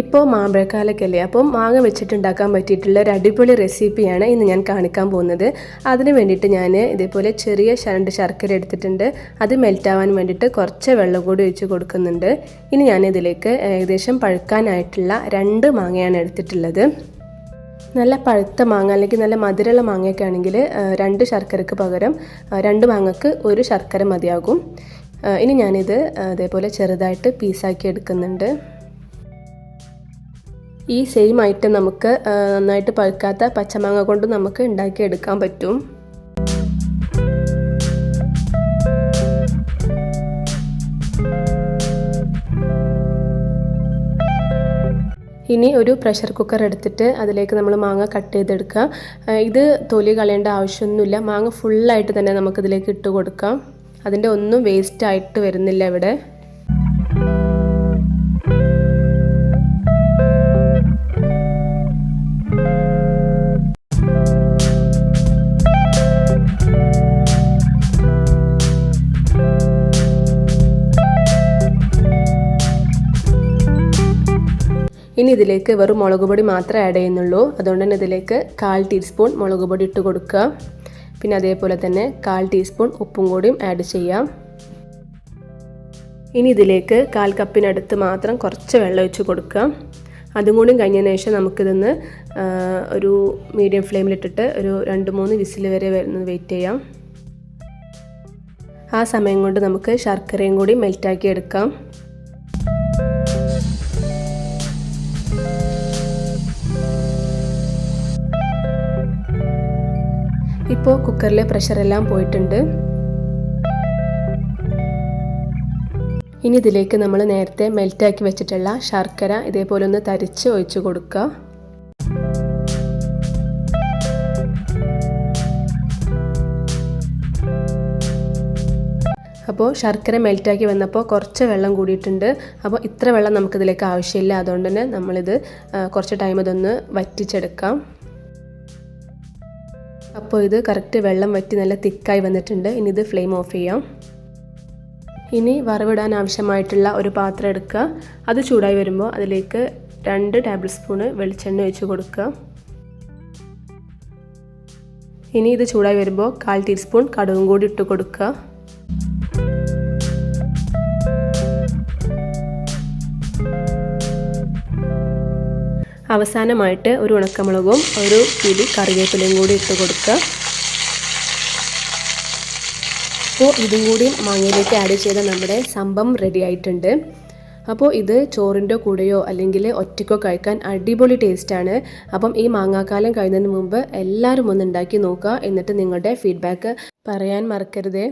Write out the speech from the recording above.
ഇപ്പോൾ മാമ്പഴക്കാലക്കല്ലേ? അപ്പം മാങ്ങ വെച്ചിട്ടുണ്ടാക്കാൻ പറ്റിയിട്ടുള്ള ഒരു അടിപൊളി റെസിപ്പിയാണ് ഇന്ന് ഞാൻ കാണിക്കാൻ പോകുന്നത്. അതിന് വേണ്ടിയിട്ട് ഞാൻ ഇതേപോലെ ചെറിയ ശരണ്ട് രണ്ട് ശർക്കര എടുത്തിട്ടുണ്ട്. അത് മെൽറ്റാവാൻ വേണ്ടിയിട്ട് കുറച്ച് വെള്ളം കൂടി ഒഴിച്ച് കൊടുക്കുന്നുണ്ട്. ഇനി ഞാൻ ഇതിലേക്ക് ഏകദേശം പഴുക്കാനായിട്ടുള്ള രണ്ട് മാങ്ങയാണ് എടുത്തിട്ടുള്ളത്. നല്ല പഴുത്ത മാങ്ങ അല്ലെങ്കിൽ നല്ല മധുരമുള്ള മാങ്ങയൊക്കെ ആണെങ്കിൽ രണ്ട് ശർക്കരക്ക് പകരം രണ്ട് മാങ്ങക്ക് ഒരു ശർക്കര മതിയാകും. ഇനി ഞാനിത് അതേപോലെ ചെറുതായിട്ട് പീസാക്കി എടുക്കുന്നുണ്ട്. ഈ സെയിം ഐറ്റം നമുക്ക് നന്നായിട്ട് പഴുക്കാത്ത പച്ചമാങ്ങ കൊണ്ട് നമുക്ക് ഉണ്ടാക്കിയെടുക്കാൻ പറ്റും. ഇനി ഒരു പ്രഷർ കുക്കർ എടുത്തിട്ട് അതിലേക്ക് നമ്മൾ മാങ്ങ കട്ട് ചെയ്തെടുക്കുക. ഇത് തൊലി കളയേണ്ട ആവശ്യമൊന്നുമില്ല. മാങ്ങ ഫുള്ളായിട്ട് തന്നെ നമുക്കിതിലേക്ക് ഇട്ട് കൊടുക്കാം. അതിന്റെ ഒന്നും വേസ്റ്റ് ആയിട്ട് വരുന്നില്ല ഇവിടെ. ഇനി ഇതിലേക്ക് വെറും മുളക് പൊടി മാത്രമേ ആഡ് ചെയ്യുന്നുള്ളൂ. അതുകൊണ്ട് തന്നെ ഇതിലേക്ക് കാൽ ടീസ്പൂൺ മുളക് പൊടി ഇട്ട് കൊടുക്കുക. പിന്നെ അതേപോലെ തന്നെ കാൽ ടീസ്പൂൺ ഉപ്പും കൂടിയും ആഡ് ചെയ്യാം. ഇനി ഇതിലേക്ക് കാൽ കപ്പിനടുത്ത് മാത്രം കുറച്ച് വെള്ളം ഒഴിച്ച് കൊടുക്കുക. അതും കൂടി കഴിഞ്ഞതിന് ശേഷം നമുക്കിതൊന്ന് ഒരു മീഡിയം ഫ്ലെയിമിലിട്ടിട്ട് ഒരു രണ്ട് മൂന്ന് വിസിൽ വരെ വരുന്നത് വെയിറ്റ് ചെയ്യാം. ആ സമയം കൊണ്ട് നമുക്ക് ശർക്കരയും കൂടി മെൽറ്റാക്കി എടുക്കാം. ഇപ്പോൾ കുക്കറിലെ പ്രഷറെല്ലാം പോയിട്ടുണ്ട്. ഇനി ഇതിലേക്ക് നമ്മൾ നേരത്തെ മെൽറ്റാക്കി വെച്ചിട്ടുള്ള ശർക്കര ഇതേപോലെ ഒന്ന് തരിച്ച് ഒഴിച്ച് കൊടുക്കുക. അപ്പോൾ ശർക്കര മെൽറ്റാക്കി വന്നപ്പോൾ കുറച്ച് വെള്ളം കൂടിയിട്ടുണ്ട്. അപ്പോൾ ഇത്ര വെള്ളം നമുക്കിതിലേക്ക് ആവശ്യമില്ല. അതുകൊണ്ട് തന്നെ നമ്മളിത് കുറച്ച് ടൈം ഇതൊന്ന് വറ്റിച്ചെടുക്കാം. അപ്പോൾ ഇത് കറക്റ്റ് വെള്ളം വറ്റി നല്ല തിക്കായി വന്നിട്ടുണ്ട്. ഇനി ഇത് ഫ്ലെയിം ഓഫ് ചെയ്യാം. ഇനി വറവിടാൻ ആവശ്യമായിട്ടുള്ള ഒരു പാത്രം എടുക്കുക. അത് ചൂടായി വരുമ്പോൾ അതിലേക്ക് രണ്ട് ടേബിൾ സ്പൂണ് വെളിച്ചെണ്ണ ഒഴിച്ച് കൊടുക്കുക. ഇനി ഇത് ചൂടായി വരുമ്പോൾ കാൽ ടീസ്പൂൺ കടുകും കൂടി ഇട്ട് കൊടുക്കുക. അവസാനമായിട്ട് ഒരു ഉണക്കമുളകും ഒരു പിടി കറിവേപ്പിലയും കൂടി ഇട്ട് കൊടുക്കുക. അപ്പോൾ ഇതും കൂടി മാങ്ങയിലേക്ക് ആഡ് ചെയ്ത നമ്മുടെ സംഭം റെഡി ആയിട്ടുണ്ട്. അപ്പോൾ ഇത് ചോറിന്റെ കൂടെയോ അല്ലെങ്കിൽ ഒറ്റയ്ക്കോ കഴിക്കാൻ അടിപൊളി ടേസ്റ്റാണ് അപ്പം ഈ മാങ്ങാക്കാലം കഴിയുന്നതിന് മുമ്പ് എല്ലാവരും ഒന്ന് ഉണ്ടാക്കി നോക്കുക. എന്നിട്ട് നിങ്ങളുടെ ഫീഡ്ബാക്ക് പറയാൻ മറക്കരുതേ.